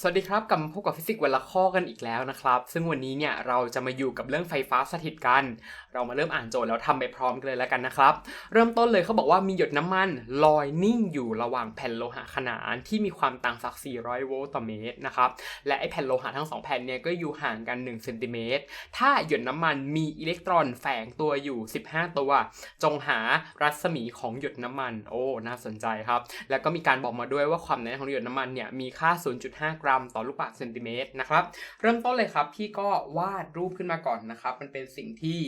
สวัสดีครับกลับมาพบกับฟิสิกส์วันละข้อกันอีกแล้วนะครับ ซึ่งวันนี้เนี่ยเราจะมาอยู่กับเรื่องไฟฟ้าสถิตกัน เรามาเริ่มอ่านโจทย์แล้วทำไปพร้อมกันเลยแล้วกันนะครับ เริ่มต้นเลยเขาบอกว่ามีหยดน้ำมันลอยนิ่งอยู่ระหว่างแผ่นโลหะขนานที่มีความต่างศักย์400 โวลต์ต่อเมตรนะครับและไอแผ่นโลหะทั้งสองแผ่นเนี่ยก็อยู่ห่างกัน1เซนติเมตรถ้าหยดน้ำมันมีอิเล็กตรอนแฝงตัวอยู่ 15 ตัว จงหารัศมีของหยดน้ำมันโอ้น่าสนใจครับแล้วก็มีการบอกมาด้วยว่าความหนาของหยดน้ำมันเนี่ยมีค่า 0.5กรัมต่อลูกบาศก์เซนติเมตรนะครับ เริ่มต้นเลยครับพี่ก็วาดรูปขึ้นมาก่อนนะครับ มันเป็นสิ่งที่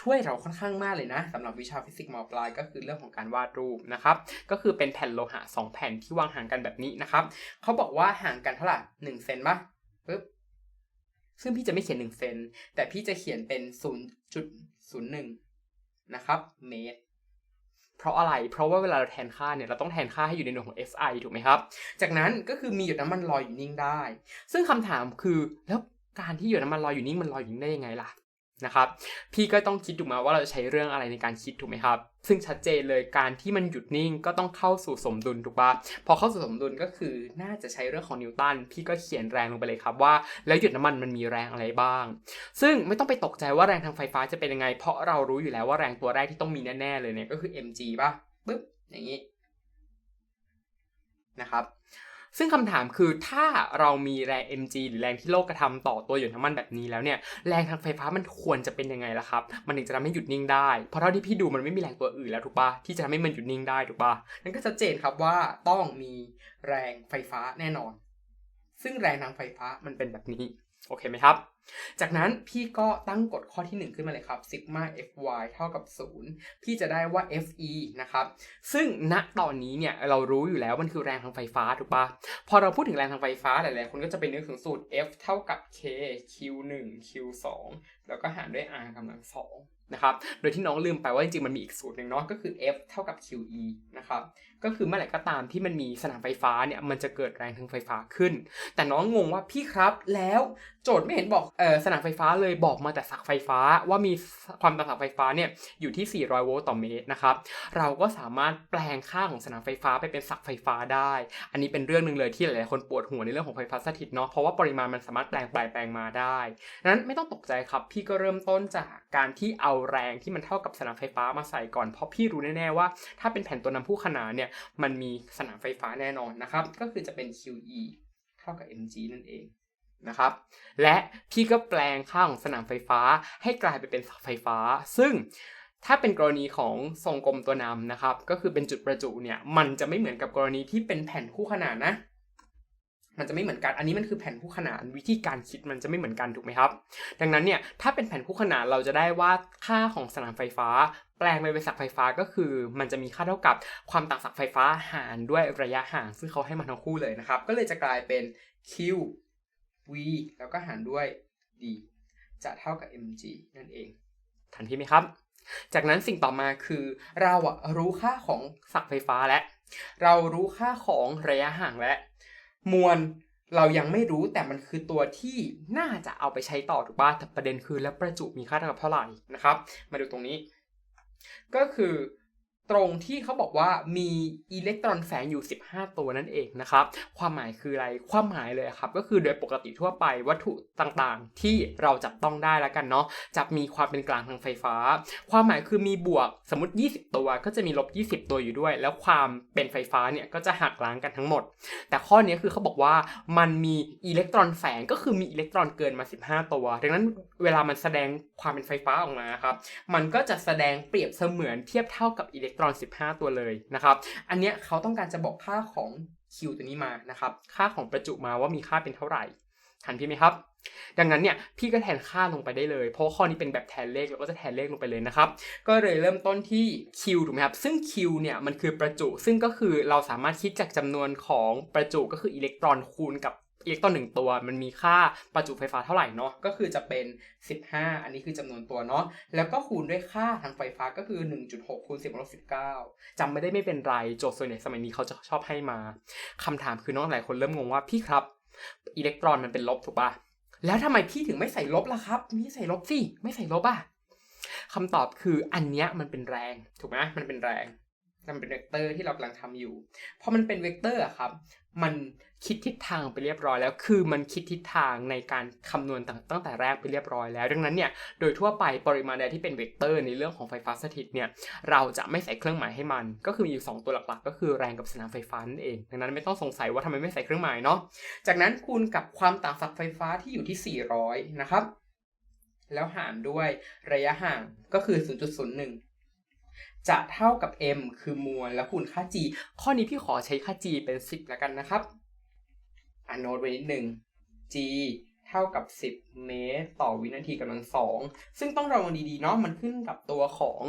ช่วยเราค่อนข้างมากเลยนะสำหรับวิชาฟิสิกส์มปลายก็คือเรื่องของการวาดรูปนะครับ ก็คือเป็นแผ่นโลหะ 2 แผ่นที่วางห่างกันแบบนี้นะครับเขาบอกว่าห่างกันเท่าไหร่หนึ่งเซนปะปึ๊บซึ่งพี่จะไม่เขียน1เซนแต่พี่จะเขียนเป็น 0.01 นะครับ เมตร เพราะอะไร เพราะว่าเวลาเราแทนค่าเนี่ยเราต้องแทนค่าให้อยู่ในหน่วยของ SI ถูกไหมครับ จากนั้นก็คือมีหยดน้ำมันลอยอยู่นิ่งได้ ซึ่งคำถามคือแล้วการที่หยดน้ำมันลอยอยู่นิ่งมันลอยอยู่นิ่งได้ยังไงล่ะนะครับ พี่ก็ต้องคิดถูกไหมาว่าเราจะใช้เรื่องอะไรในการคิดถูกไหมครับ ซึ่งชัดเจนเลยการที่มันหยุดนิ่งก็ต้องเข้าสู่สมดุลถูกปะพอเข้าสู่สมดุลก็คือน่าจะใช้เรื่องของนิวตันพี่ก็เขียนแรงลงไปเลยครับว่า แล้วหยุดน้ำมันมันมีแรงอะไรบ้าง ซึ่งไม่ต้องไปตกใจว่าแรงทางไฟฟ้าจะเป็นยังไง เพราะเรารู้อยู่แล้วว่าแรงตัวแรกที่ต้องมีแน่ๆเลยเนี่ยก็คือ mg ป่ะปึ๊บอย่างนี้นะครับ ซึ่งคำถามคือถ้าเรามีแรง mg หรือแรงที่โลกกระทำต่อตัวหยดน้ำมันแบบนี้แล้วเนี่ยแรงทางไฟฟ้ามันควรจะเป็นยังไงล่ะครับ มันถึงจะทำให้หยุดนิ่งได้ เพราะเท่าที่พี่ดูมันไม่มีแรงตัวอื่นแล้วถูกปะที่จะทำให้มันหยุดนิ่งได้ถูกปะนั่นก็ชัดเจนครับว่าต้องมีแรงไฟฟ้าแน่นอน ซึ่งแรงทางไฟฟ้ามันเป็นแบบนี้ โอเคไหมครับ จากนั้นพี่ก็ตั้งกฎข้อที่ 1 ขึ้นมาเลยครับ sigma fy เท่ากับ 0 พี่จะได้ว่า fe นะครับ ซึ่งณตอนนี้เนี่ยเรารู้อยู่แล้วมันคือแรงทางไฟฟ้าถูกปะพอเราพูดถึงแรงทางไฟฟ้าหลายๆ คนก็จะไปนึกถึงสูตร F เท่ากับ k q 1 q 2 แล้วก็หารด้วย r กำลังสองนะครับ โดยที่น้องลืมไปว่าจริงๆ มันมีอีกสูตรหนึ่งเนาะ ก็คือ F เท่ากับ QE นะครับ ก็คือเมื่อไหร่ก็ตามที่มันมีสนามไฟฟ้าเนี่ย มันจะเกิดแรงทางไฟฟ้าขึ้น แต่น้องงงว่าพี่ครับ แล้ว จทย์ไม่เห็นบอกเออสนามไฟฟ้าเลยบอกมาแต่ศักไฟฟ้าว่ามีความต่างศักไฟฟ้าเนี่ยอยู่ที่ 400 โวลต์ต่อเมตรนะครับ เราก็สามารถแปลงค่าของสนามไฟฟ้าไปเป็นศักไฟฟ้าได้ อันนี้เป็นเรื่องหนึ่งเลยที่หลายๆคนปวดหัวในเรื่องของไฟฟ้าสถิตเนาะเพราะว่าปริมาณมันสามารถแปลงไปแปลงมาได้นั้นไม่ต้องตกใจครับ พี่ก็เริ่มต้นจากการที่เอาแรงที่มันเท่ากับสนามไฟฟ้ามาใส่ก่อนเพราะพี่รู้แน่ๆว่า ถ้าเป็นแผ่นตัวนำผู้ขนานเนี่ยมันมีสนามไฟฟ้าแน่นอนนะครับก็คือจะเป็น QE เท่ากับ mg นั่นเอง นะครับ และพี่ก็แปลงค่าของสนามไฟฟ้าให้กลายไปเป็นศักย์ไฟฟ้า ซึ่งถ้าเป็นกรณีของทรงกลมตัวนำนะครับ ก็คือเป็นจุดประจุเนี่ยมันจะไม่เหมือนกับกรณีที่เป็นแผ่นคู่ขนานนะ มันจะไม่เหมือนกัน อันนี้มันคือแผ่นคู่ขนานวิธีการคิดมันจะไม่เหมือนกันถูกไหมครับ ดังนั้นเนี่ยถ้าเป็นแผ่นคู่ขนานเราจะได้ว่าค่าของสนามไฟฟ้า แปลงไปเป็นศักย์ไฟฟ้าก็คือ มันจะมีค่าเท่ากับความต่างศักย์ไฟฟ้าหารด้วยระยะห่าง ซึ่งเขาให้มาทั้งคู่เลยนะครับ ก็เลยจะกลายเป็น q v แล้วก็หารด้วย d จะเท่ากับ mg นั่นเอง ทันทีไหมครับ จากนั้นสิ่งต่อมาคือ เราอะรู้ค่าของศักย์ไฟฟ้าและ เรารู้ค่าของระยะห่างและ มวลเรายังไม่รู้แต่มันคือตัวที่น่าจะเอาไปใช้ต่อถูกป่ะแต่ประเด็นคือแล้วประจุมีค่าเท่ากับเท่าไหร่นะครับ มาดูตรงนี้ ก็คือ ตรงที่เขาบอกว่ามีอิเล็กตรอนแฝงอยู่ 15 ตัวนั่นเองนะครับ ความหมายคืออะไร ความหมายเลยครับก็คือโดยปกติทั่วไปวัตถุต่างๆ ที่เราจับต้องได้แล้วกันเนาะจะมีความเป็นกลางทางไฟฟ้า ความหมายคือมีบวกสมมติ 20 ตัวก็จะมีลบ 20 ตัวอยู่ด้วย แล้วความเป็นไฟฟ้าเนี่ยก็จะหักล้างกันทั้งหมด แต่ข้อนี้คือเขาบอกว่ามันมีอิเล็กตรอนแฝงก็คือมีอิเล็กตรอนเกินมา 15 ตัว ดังนั้นเวลามันแสดงความเป็นไฟฟ้าออกมาครับมันก็จะแสดงเปรียบเสมือนเทียบเท่ากับอิเล็กตรอน 15 ตัวเลยนะครับ อันเนี้ยเขาต้องการจะบอกค่าของ Q ตัวนี้มานะครับ ค่าของประจุมาว่ามีค่าเป็นเท่าไหร่ ทันพี่ไหมครับ ดังนั้นเนี่ยพี่ก็แทนค่าลงไปได้เลย เพราะข้อนี้เป็นแบบแทนเลขเราก็จะแทนเลขลงไปเลยนะครับ ก็เลยเริ่มต้นที่ Q ถูกไหมครับ ซึ่ง Q เนี่ยมันคือประจุ ซึ่งก็คือเราสามารถคิดจากจำนวนของประจุก็คืออิเล็กตรอนคูณกับ อิเล็กตรอนหนึ่งตัว มันมีค่าประจุไฟฟ้าเท่าไหร่เนาะก็คือจะเป็น 15 อันนี้คือจำนวนตัวเนาะแล้วก็คูณด้วยค่าทางไฟฟ้าก็คือ 1.6คูณ10ลบ19จำไม่ได้ไม่เป็นไรโจทย์ส่วนใหญ่สมัยนี้เขาจะชอบให้มาคำถามคือน้องหลายคนเริ่มงงว่าพี่ครับอิเล็กตรอนมันเป็นลบถูกปะแล้วทำไมพี่ถึงไม่ใส่ลบล่ะครับพี่ใส่ลบสิไม่ใส่ลบอะคำตอบคืออันเนี้ยมันเป็นแรงถูกไหมมันเป็นแรงมันเป็นเวกเตอร์ที่เรากำลังทำอยู่พอมันเป็นเวกเตอร์อะครับ มัน คิดทิศทางไปเรียบร้อยแล้ว คือมันคิดทิศทางในการคำนวณตั้งแต่แรกไปเรียบร้อยแล้ว ดังนั้นเนี่ยโดยทั่วไปปริมาณใดที่เป็นเวกเตอร์ในเรื่องของไฟฟ้าสถิตเนี่ยเราจะไม่ใส่เครื่องหมายให้มัน ก็คือมีอยู่ 2 ตัวหลักๆ ก็คือแรงกับสนามไฟฟ้านั่นเอง ดังนั้นไม่ต้องสงสัยว่าทำไมไม่ใส่เครื่องหมายเนาะจากนั้นคูณกับความต่างศักย์ไฟฟ้าที่อยู่ที่ 400 นะครับ แล้วหารด้วยระยะห่างก็คือ 0.01จะเท่ากับ m คือมวลแล้วคูณค่า g ข้อนี้พี่ขอใช้ค่า g เป็น 10แล้วกันนะครับ อ่านโน้ตไว้นิดหนึ่ง g เท่ากับ 10 เมตร ต่อวินาทีกำลังสองซึ่งต้องระวังดีๆเนาะมันขึ้นกับตัวของ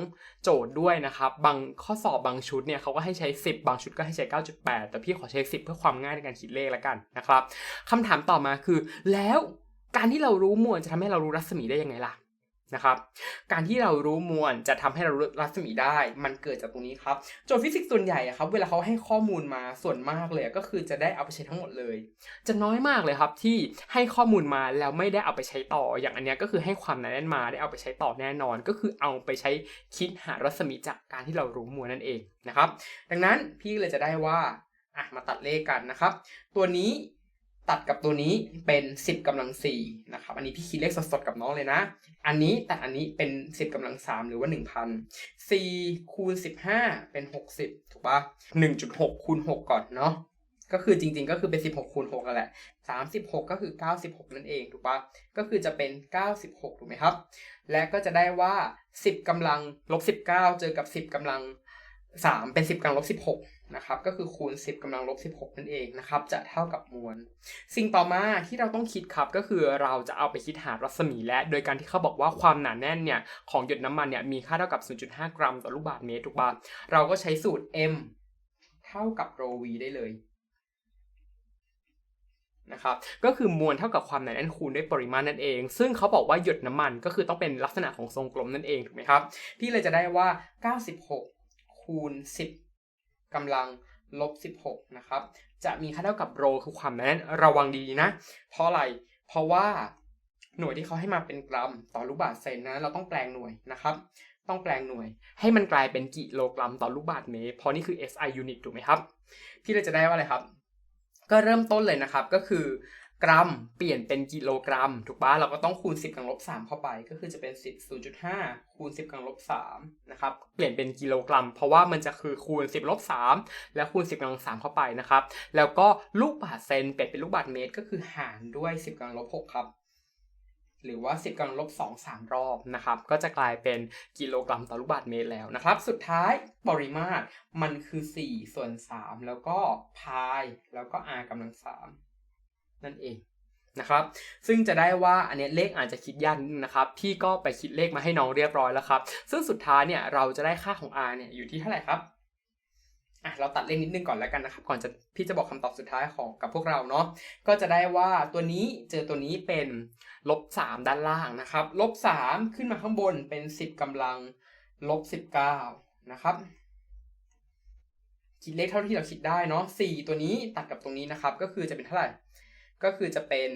โจทย์ด้วยนะครับ บางข้อสอบบางชุดเนี่ยเขาก็ให้ใช้ 10 บางชุดก็ให้ใช้ 9.8 แต่พี่ขอใช้ 10 เพื่อความง่ายในการคิดเลขแล้วกันนะครับคำถามต่อมาคือ แล้วการที่เรารู้มวลจะทำให้เรารู้รัศมีได้ยังไงล่ะ นะครับ การที่เรารู้มวลจะทำให้เรารู้รัศมีได้ มันเกิดจากตรงนี้ครับ โจทย์ฟิสิกส์ส่วนใหญ่อะครับ เวลาเขาให้ข้อมูลมาส่วนมากเลยก็คือจะได้เอาไปใช้ทั้งหมดเลย จะน้อยมากเลยครับที่ให้ข้อมูลมาแล้วไม่ได้เอาไปใช้ต่อ อย่างอันเนี้ยก็คือให้ความหนาแน่นมาได้เอาไปใช้ต่อแน่นอน ก็คือเอาไปใช้คิดหารัศมีจากการที่เรารู้มวลนั่นเองนะครับ ดังนั้นพี่เลยจะได้ว่าอะมาตัดเลขกันนะครับ ตัวนี้ ตัดกับตัวนี้เป็น 10กำลัง4นะครับ อันนี้พี่คิดเลขสดๆกับน้องเลยนะ อันนี้ตัดอันนี้เป็น 10กำลัง 3 หรือว่า 1,000 4คูณ15 เป็น 60 ถูกปะ1.6คูณ6 ก่อนเนาะ ก็คือจริงๆ ก็คือเป็น 16คูณ6กันแหละ 36 ก็คือ 96 นั่นเองถูกปะก็คือจะเป็น 96 ถูกไหมครับ และก็จะได้ว่า 10กำลังลบ19 เจอกับ 10กำลัง3เป็น 10กำลังลบ16 นะครับก็คือคูณ 10กำลังลบ 16 นั่นเองนะครับจะเท่ากับมวล สิ่งต่อมาที่เราต้องคิดครับก็คือเราจะเอาไปคิดหารัศมีและ โดยการที่เขาบอกว่าความหนาแน่นเนี่ยของหยดน้ำมันเนี่ยมีค่าเท่ากับ 0.5 กรัมต่อลูกบาศก์เมตรถูกปะเราก็ใช้สูตร m เท่ากับโร v ได้เลยนะครับก็คือมวลเท่ากับความหนาแน่นคูณด้วยปริมาณนั่นเอง ซึ่งเขาบอกว่าหยดน้ำมันก็คือต้องเป็นลักษณะของทรงกลมนั่นเองถูกไหมครับพี่เลยจะได้ว่า 96คูณ10 กำลังลบ 16 นะครับ จะมีค่าเท่ากับโรคือความแน่นระวังดีนะ เพราะอะไร เพราะว่าหน่วยที่เขาให้มาเป็นกรัม ต่อลูกบาศก์เซนนะ เราต้องแปลงหน่วยนะครับ ต้องแปลงหน่วย ให้มันกลายเป็นกิโลกรัมต่อลูกบาศก์เมตร เพราะนี่คือ SI unit ถูกไหมครับ พี่เลยจะได้ว่าอะไรครับ ก็เริ่มต้นเลยนะครับ ก็คือ กรัม เปลี่ยนเป็นกิโลกรัม ถูกปะเราก็ต้องคูณ 10กำลังลบ3เข้าไป ก็คือจะเป็น 10 0.5 คูณ 10กำลังลบ3นะครับ เปลี่ยนเป็นกิโลกรัม เพราะว่ามันจะคือคูณ 10ลบ3แล้วคูณ 10กำลัง3เข้าไปนะครับ แล้วก็ลูกบาศก์เซนเปลี่ยนเป็นลูกบาศก์เมตร ก็คือหารด้วย 10กำลังลบ6ครับ หรือว่า 10กำลังลบ2 3 รอบนะครับ ก็จะกลายเป็นกิโลกรัมต่อลูกบาศก์เมตรแล้วนะครับ สุดท้ายปริมาตรมันคือ 4 ส่วน 3 แล้วก็พาย แล้วก็ r กำลัง3 นั่นเองนะครับ ซึ่งจะได้ว่าอันนี้เลขอาจจะคิดยากนิดนึงนะครับ พี่ก็ไปคิดเลขมาให้น้องเรียบร้อยแล้วครับ ซึ่งสุดท้ายเนี่ยเราจะได้ค่าของ r เนี่ยอยู่ที่เท่าไหร่ครับอะเราตัดเลขนิดนึงก่อนแล้วกันนะครับ ก่อนจะพี่จะบอกคำตอบสุดท้ายของกับพวกเราเนาะ ก็จะได้ว่าตัวนี้เจอตัวนี้เป็นลบสามด้านล่างนะครับ ลบสามขึ้นมาข้างบนเป็นสิบกำลังลบสิบเก้านะครับคิดเลขเท่าที่เราคิดได้เนาะสี่ตัวนี้ตัดกับตรงนี้นะครับ ก็คือจะเป็นเท่าไหร่ ก็คือจะเป็น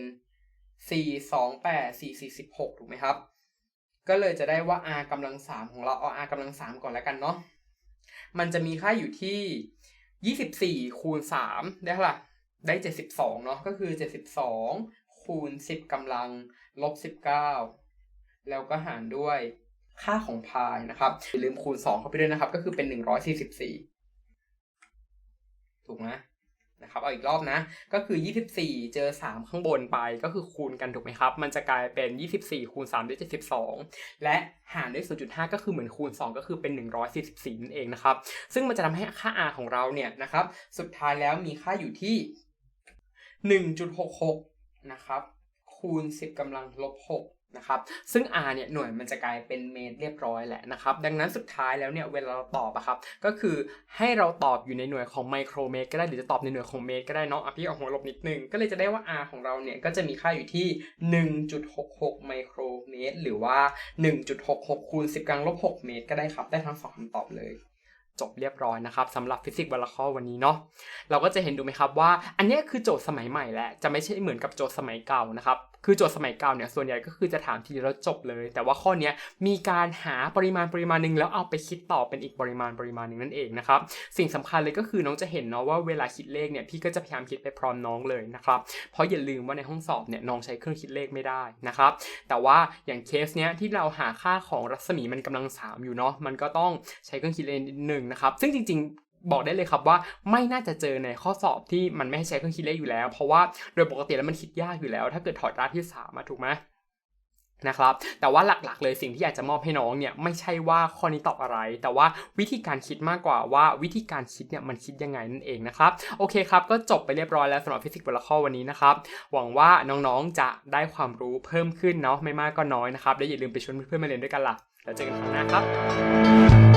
สี่สองแปดสี่สี่สิบหกถูกไหมครับ ก็เลยจะได้ว่า r กำลังสามของเราเอา r กำลังสามก่อนแล้วกันเนาะ มันจะมีค่าอยู่ที่ยี่สิบสี่คูณสามได้เท่าไหร่ได้เจ็ดสิบสองเนาะ ก็คือเจ็ดสิบสองคูณสิบกำลังลบสิบเก้าแล้วก็หารด้วยค่าของพายนะครับ อย่าลืมคูณสองเข้าไปด้วยนะครับ ก็คือเป็นหนึ่งร้อยสี่สิบสี่ถูกไหม นะครับเอาอีกรอบนะ ก็คือ 24 เจอ 3 ข้างบนไปก็คือคูณกันถูกไหมครับ มันจะกลายเป็น 24 คูณ3ด้วย72 และหารด้วย 0.5 ก็คือเหมือนคูณ 2 ก็คือเป็น 144 นั่นเองนะครับ ซึ่งมันจะทำให้ค่า r ของเราเนี่ยนะครับ สุดท้ายแล้วมีค่าอยู่ที่ 1.66 นะครับ คูณ 10กำลังลบ 6 นะครับซึ่ง r เนี่ยหน่วยมันจะกลายเป็นเมตรเรียบร้อยแหละนะครับดังนั้นสุดท้ายแล้วเนี่ยเวลาเราตอบอะครับก็คือให้เราตอบอยู่ในหน่วยของไมโครเมตรก็ได้หรือจะตอบในหน่วยของเมตรก็ได้เนาะอะพี่เอาหัวลบนิดนึง ก็เลยจะได้ว่า r ของเราเนี่ยก็จะมีค่าอยู่ที่ 1.66 ไมโครเมตร หรือว่า 1.66คูณ10กำลังลบ6เมตรก็ได้ครับได้ทั้งสองคำตอบเลยจบเรียบร้อยนะครับสำหรับฟิสิกส์วันละข้อวันนี้เนาะเราก็จะเห็นดูไหมครับว่า อันนี้คือโจทย์สมัยใหม่แหละจะไม่ใช่เหมือนกับโจทย์สมัยเก่านะครับ คือโจทย์สมัยเก่าเนี่ยส่วนใหญ่ก็คือจะถามทีแล้วจบเลย แต่ว่าข้อนี้มีการหาปริมาณปริมาณหนึ่งแล้วเอาไปคิดต่อเป็นอีกปริมาณปริมาณหนึ่งนั่นเองนะครับสิ่งสำคัญเลยก็คือน้องจะเห็นเนาะว่าเวลาคิดเลขเนี่ยพี่ก็จะพยายามคิดไปพร้อมน้องเลยนะครับเพราะอย่าลืมว่าในห้องสอบเนี่ยน้องใช้เครื่องคิดเลขไม่ได้นะครับแต่ว่าอย่างเคสเนี้ยที่เราหาค่าของรัศมีมันกำลังสามอยู่เนาะมันก็ต้องใช้เครื่องคิดเลขนิดนึงนะครับซึ่งจริง บอกได้เลยครับว่าไม่น่าจะเจอในข้อสอบที่มันไม่ให้ใช้เครื่องคิดเลขอยู่แล้ว เพราะว่าโดยปกติแล้วมันคิดยากอยู่แล้ว ถ้าเกิดถอดรากที่สามมาถูกไหมนะครับแต่ว่าหลักๆเลยสิ่งที่อยากจะมอบให้น้องเนี่ยไม่ใช่ว่าข้อนี้ตอบอะไร แต่ว่าวิธีการคิดมากกว่าว่าวิธีการคิดเนี่ยมันคิดยังไงนั่นเองนะครับโอเคครับก็จบไปเรียบร้อยแล้วสำหรับฟิสิกส์บนละข้อวันนี้นะครับหวังว่าน้องๆจะได้ความรู้เพิ่มขึ้นเนาะไม่มากก็น้อยนะครับและอย่าลืมไปชวนเพื่อนๆมาเรียนด้วยกันล่ะแล้วเจอกันครั้งหน้าครับ